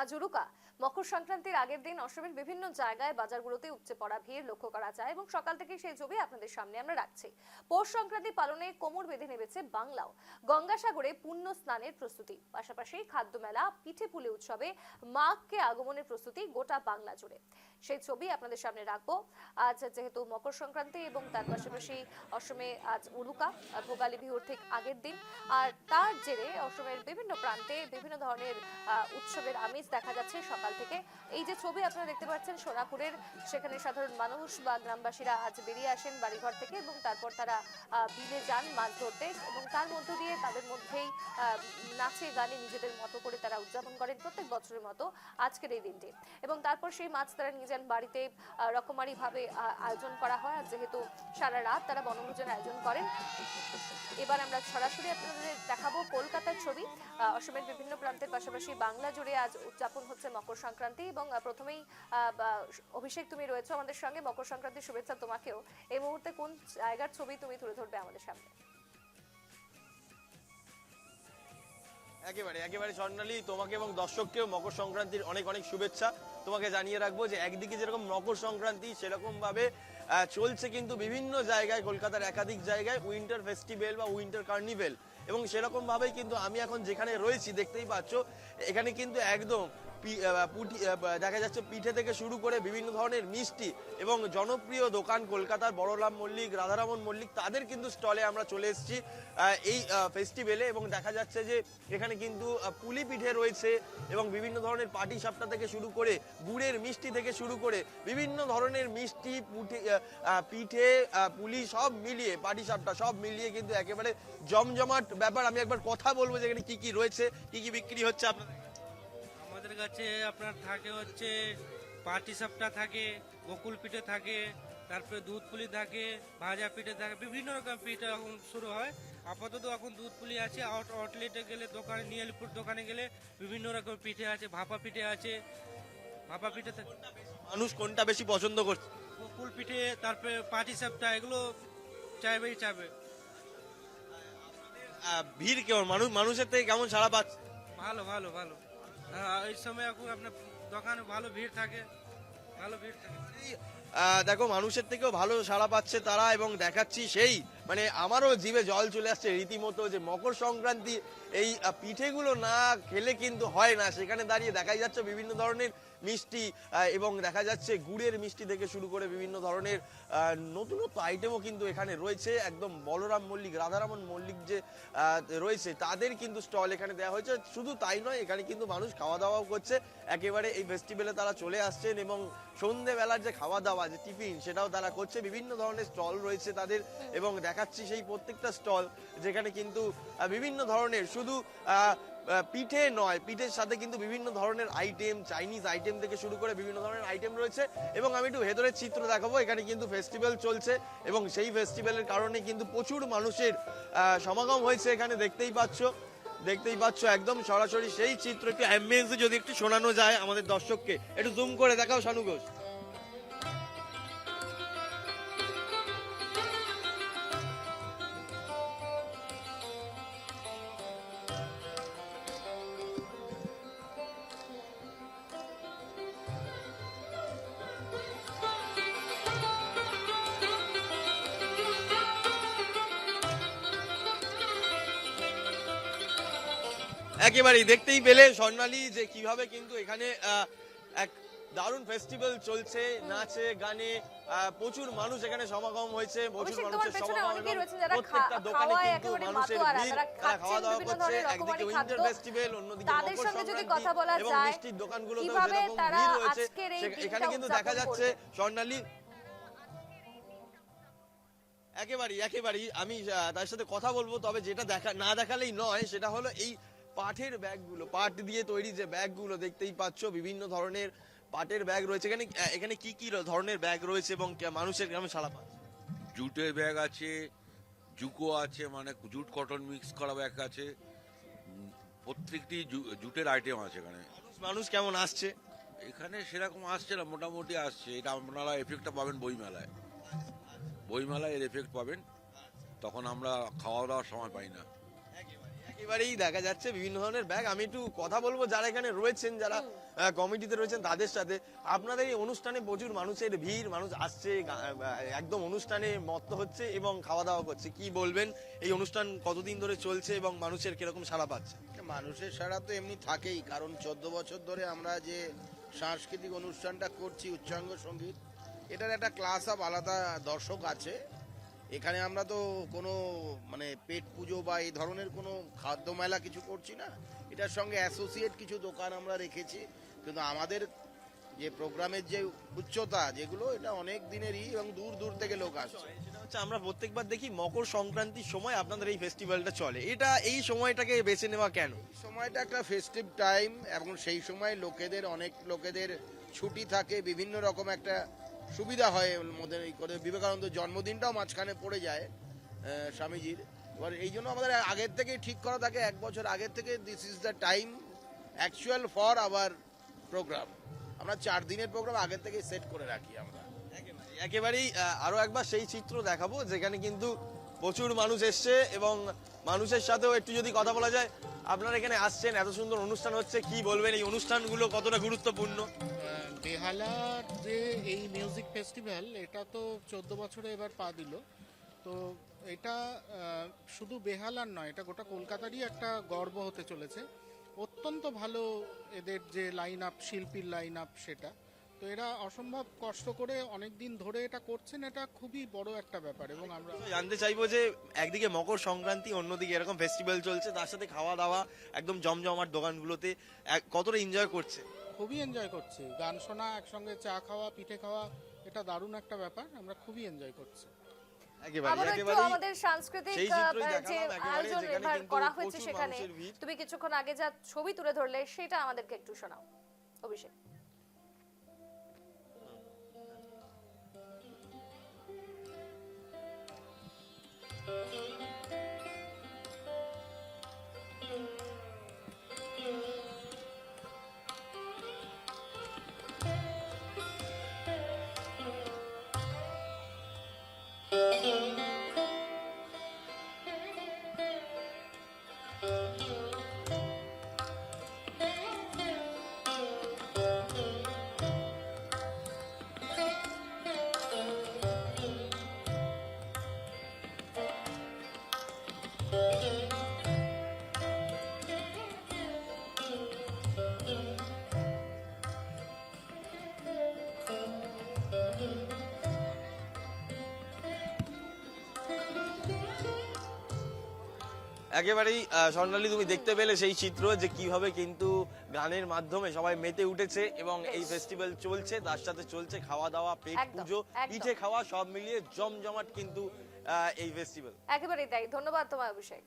আজ উরুকা মকর সংক্রান্তির আগের দিন অসমের বিভিন্ন জায়গায় বাজারগুলোতে উপচে পড়া ভিড় লক্ষ্য করা যায় এবং সকাল থেকে সেই ছবি আপনাদের সামনে আমরা রাখছি। পৌষ সংক্রান্তি পালনে কোমর বেঁধে নেমেছে বাংলাও। গঙ্গাসাগরে পুণ্য স্নানের প্রস্তুতি। পাশাপাশি খাদ্য মেলা পিঠে পুলি উৎসবে মাঘকে আগমনের প্রস্তুতি গোটা বাংলা জুড়ে। সেই ছবি আপনাদের সামনে রাখব। আজ যেহেতু মকর সংক্রান্তি এবং তার পাশাপাশি অসমে আজ আহ, ভোগালী বিহুর ঠিক আগের দিন। আর তার জেরে অসমের বিভিন্ন প্রান্তে বিভিন্ন ধরনের উৎসবের আমেজ দেখা যাচ্ছে সকাল থেকে। এই যে ছবি আপনারা দেখতে পাচ্ছেন, সোনাপুরের সেখানে সাধারণ মানুষ বা গ্রামবাসীরা আজ বেরিয়ে আসেন বাড়িঘর থেকে এবং তারপর তারা বিলে যান মাছ ধরতে এবং তার মধ্য দিয়ে তাদের মধ্যেই নাচে গানে নিজেদের মতো করে তারা উদযাপন করেন প্রত্যেক বছরের মতো আজকের এই দিনটি। এবং তারপর সেই মাছ তারা নিয়ে যান বাড়িতে রকমারি ভাবে আয়োজন করা হয়। যেহেতু সারা রাত তারা বনভোজনের আয়োজন করেন। এবার আমরা সরাসরি আপনাদের দেখাবো কলকাতার ছবি। অসমের বিভিন্ন প্রান্তের পাশাপাশি বাংলা জুড়ে আজ উদযাপন হচ্ছে মকর সংক্রান্তি এবং প্রথমেই অভিষেক তুমি রয়েছো আমাদের সঙ্গে মকর সংক্রান্তির শুভেচ্ছা তোমাকেও। এই মুহূর্তে কোন জায়গার ছবি তুমি তুলে ধরবে আমাদের সামনে? একেবারে একেবারে স্বর্ণালী তোমাকে এবং দর্শককেও মকর সংক্রান্তির অনেক অনেক শুভেচ্ছা তোমাকে জানিয়ে রাখব যে একদিকে যেরকম মকর সংক্রান্তি সেরকম ভাবে চলছে কিন্তু বিভিন্ন জায়গায়, কলকাতার একাধিক জায়গায় উইন্টার ফেস্টিভ্যাল বা উইন্টার কার্নিভেল। এবং সেরকম ভাবেই কিন্তু আমি এখন যেখানে রয়েছি, দেখতেই পাচ্ছ, এখানে কিন্তু একদম দেখা যাচ্ছে পিঠে থেকে শুরু করে বিভিন্ন ধরনের মিষ্টি এবং জনপ্রিয় দোকান কলকাতার বড়লাম মল্লিক, রাধারামন মল্লিক, তাদের কিন্তু স্টলে আমরা চলে এসেছি এই ফেস্টিভ্যালে এবং দেখা যাচ্ছে যে এখানে কিন্তু পুলি পিঠে রয়েছে এবং বিভিন্ন ধরনের পাটি সাপটা থেকে শুরু করে গুড়ের মিষ্টি থেকে শুরু করে বিভিন্ন ধরনের মিষ্টি, পুঠে পিঠে পুলি সব মিলিয়ে, পাটি সাপটা সব মিলিয়ে কিন্তু একেবারে জমজমাট ব্যাপার। আমি একবার কথা বলব যে এখানে কি কি রয়েছে, কি কি বিক্রি হচ্ছে আপনাদের আমাদের কাছে আপনার থাকে হচ্ছে পাটি সাপটা থাকে বকুল পিঠে থাকে তারপরে দুধ পুলি থাকে ভাজা পিঠে থাকে বিভিন্ন রকম পিঠে এখন শুরু হয়। আপাতত এখন দুধ পুলি আছে আউট আউটলেটে গেলে দোকানে নিয়ালিপুর দোকানে গেলে বিভিন্ন রকম পিঠে আছে ভাপা পিঠে আছে ভাপা পিঠে থাকে। মানুষ কোনটা বেশি পছন্দ করছে? বকুল পিঠে তারপরে পাটি সাপটা এগুলো চাইবেই চাইবে। ভিড় কেমন? মানুষ মানুষের থেকে কেমন সাড়া পাচ্ছে? ভালো ভালো ভালো। এই সময় এখন আপনার দোকানে ভালো ভিড় থাকে, ভালো ভিড় থাকে। দেখো, মানুষের থেকেও ভালো সাড়া পাচ্ছে তারা এবং দেখাচ্ছি সেই মানে আমারও জীবে জল চলে আসছে রীতিমতো যে মকর সংক্রান্তি, এই পিঠেগুলো না খেলে কিন্তু হয় না। সেখানে দাঁড়িয়ে দেখাই যাচ্ছে বিভিন্ন ধরনের মিষ্টি এবং দেখা যাচ্ছে গুড়ের মিষ্টি থেকে শুরু করে বিভিন্ন ধরনের নতুনত্ব আইটেমও কিন্তু এখানে রয়েছে। একদম বলরাম মল্লিক, রাধারামন মল্লিক যে রয়েছে, তাদের কিন্তু স্টল এখানে দেওয়া হয়েছে। শুধু তাই নয়, এখানে কিন্তু মানুষ খাওয়া দাওয়াও করছে। একেবারে এই ফেস্টিভ্যালে তারা চলে আসছেন এবং সন্ধেবেলার যে খাওয়া দাওয়া যে টিফিন সেটাও তারা করছে। বিভিন্ন ধরনের স্টল রয়েছে তাদের এবং দেখাচ্ছি সেই প্রত্যেকটা স্টল যেখানে কিন্তু বিভিন্ন ধরনের, শুধু পিঠে নয়, পিঠের সাথে কিন্তু বিভিন্ন ধরনের আইটেম চাইনিজ আইটেম থেকে শুরু করে বিভিন্ন ধরনের আইটেম রয়েছে এবং আমি একটু ভেতরের চিত্র দেখাবো, এখানে কিন্তু ফেস্টিভ্যাল চলছে এবং সেই ফেস্টিভ্যালের কারণে কিন্তু প্রচুর মানুষের সমাগম হয়েছে এখানে, দেখতেই পাচ্ছ দেখতেই পাচ্ছ একদম সরাসরি সেই চিত্র, একটু অ্যাম্বিয়েন্সে যদি একটু শোনানো যায় আমাদের দর্শককে, একটু জুম করে দেখাও শানু ঘোষ। একেবারেই দেখতেই পেলে স্বর্ণালী যে কীভাবে কিন্তু এখানে এক দারুণ ফেস্টিভ্যাল চলছে নাচে গানে প্রচুর মানুষ এখানে সমাগম হয়েছে প্রচুর মানুষের সমাগম এবং প্রত্যেকটা দোকানে কিন্তু মানুষের ভিড় তারা খাওয়া দাওয়া করছে একদিকে উইন্টার ফেস্টিভ্যাল অন্যদিকে মকর সংক্রান্তি এবং মিষ্টির দোকানগুলোতেও কীভাবে যেরকম ভিড় রয়েছে। এখানে কিন্তু দেখা যাচ্ছে স্বর্ণালী একেবারেই একেবারেই আমি তার সাথে কথা বলব তবে যেটা দেখা না দেখালেই নয় সেটা হলো এই পাটের ব্যাগগুলো পাট দিয়ে তৈরি যে ব্যাগগুলো দেখতেই পাচ্ছ বিভিন্ন ধরনের পাটের ব্যাগ রয়েছে। এখানে এখানে কি কি ধরনের ব্যাগ রয়েছে এবং মানুষের গ্রামে সাড়া পাচ্ছে? জুটের ব্যাগ আছে জুকো আছে মানে জুট কটন মিক্স করা ব্যাগ আছে। প্রত্যেকটি জুটের আইটেম আছে এখানে। মানুষ- মানুষ কেমন আসছে? এখানে সেরকম আসছে না মোটামুটি আসছে। এটা আপনারা এফেক্টটা পাবেন বইমেলায়। বইমেলায় এর এফেক্ট পাবেন। তখন আমরা খাওয়া দাওয়ার সময় পাই না। এবারেই দেখা যাচ্ছে বিভিন্ন ধরনের ব্যাগ। আমি একটু কথা বলব যারা এখানে রয়েছেন যারা কমিটিতে রয়েছেন তাদের সাথে। আপনাদের এই অনুষ্ঠানে প্রচুর মানুষের ভিড় মানুষ আসছে একদম অনুষ্ঠানে মত্ত হচ্ছে এবং খাওয়া দাওয়া করছে। কি বলবেন? এই অনুষ্ঠান কতদিন ধরে চলছে এবং মানুষের কীরকম সাড়া পাচ্ছে? মানুষের সাড়া তো এমনি থাকেই কারণ চোদ্দ বছর ধরে আমরা যে সাংস্কৃতিক অনুষ্ঠানটা করছি উচ্চাঙ্গ সংগীত এটার একটা ক্লাস অফ আলাদা দর্শক আছে। এখানে আমরা তো কোনো মানে পেট পুজো বা এই ধরনের কোনো খাদ্য মেলা কিছু করছি না। এটার সঙ্গে অ্যাসোসিয়েট কিছু দোকান আমরা রেখেছি। কিন্তু আমাদের যে প্রোগ্রামের যে উচ্চতা যেগুলো এটা অনেক দিনেরই এবং দূর দূর থেকে লোক আসছে। হচ্ছে আমরা প্রত্যেকবার দেখি মকর সংক্রান্তির সময় আপনাদের এই ফেস্টিভ্যালটা চলে। এটা এই সময়টাকে বেছে নেওয়া কেন? সময়টা একটা ফেস্টিভ টাইম এবং সেই সময় লোকেদের অনেক লোকেদের ছুটি থাকে বিভিন্ন রকম একটা সুবিধা হয় মধ্যে এই করে। বিবেকানন্দ জন্মদিনটাও মাঝখানে পড়ে যায় স্বামীজির। এবার এই জন্য আমাদের আগের থেকেই ঠিক করা থাকে, এক বছর আগের থেকে this is the time actual for our programme আমরা চার দিনের প্রোগ্রাম আগের থেকেই সেট করে রাখি আমরা। একেবারেই আরও একবার সেই চিত্র দেখাবো, যেখানে কিন্তু প্রচুর মানুষ এসছে এবং মানুষের সাথেও একটু যদি কথা বলা যায় আপনারা এখানে আসছেন, এত সুন্দর অনুষ্ঠান হচ্ছে, কি বলবেন? এই অনুষ্ঠানগুলো কতটা গুরুত্বপূর্ণ? বেহালার যে এই মিউজিক ফেস্টিভ্যাল, এটা তো চোদ্দ বছরে এবার পা দিল। তো এটা শুধু বেহালার নয়, এটা গোটা কলকাতারই একটা গর্ব হতে চলেছে। অত্যন্ত ভালো এদের যে লাইন আপ শিল্পীর লাইন আপ সেটা। তো এরা অসম্ভব কষ্ট করে অনেক দিন ধরে এটা করছেন এটা খুবই বড় একটা ব্যাপার এবং আমরা জানতে চাইব যে একদিকে মকর সংক্রান্তি অন্যদিকে এরকম ফেস্টিভ্যাল চলছে তার সাথে খাওয়া দাওয়া একদম জমজমাট দোকানগুলোতে কতটা এনজয় করছে? খুবই এনজয় করছি। গান শোনা একসঙ্গে চা খাওয়া পিঠে খাওয়া এটা দারুণ একটা ব্যাপার আমরা খুবই এনজয় করছি। আমাদের সাংস্কৃতিক যে আয়োজন করা হয়েছে সেখানে তুমি কিছুক্ষণ আগে যা ছবি তুলে ধরলে সেটা আমাদেরকে একটু শোনাও। অভিষেক। একেবারেই স্বর্ণালী তুমি দেখতে পেলে সেই চিত্র যে কীভাবে কিন্তু গানের মাধ্যমে সবাই মেতে উঠেছে এবং এই ফেস্টিভ্যাল চলছে তার সাথে চলছে খাওয়া দাওয়া পেট পুজো। পিঠে খাওয়া সব মিলিয়ে জমজমাট কিন্তু আহ, এই ফেস্টিভ্যাল একেবারেই তাই। ধন্যবাদ তোমার অভিষেক।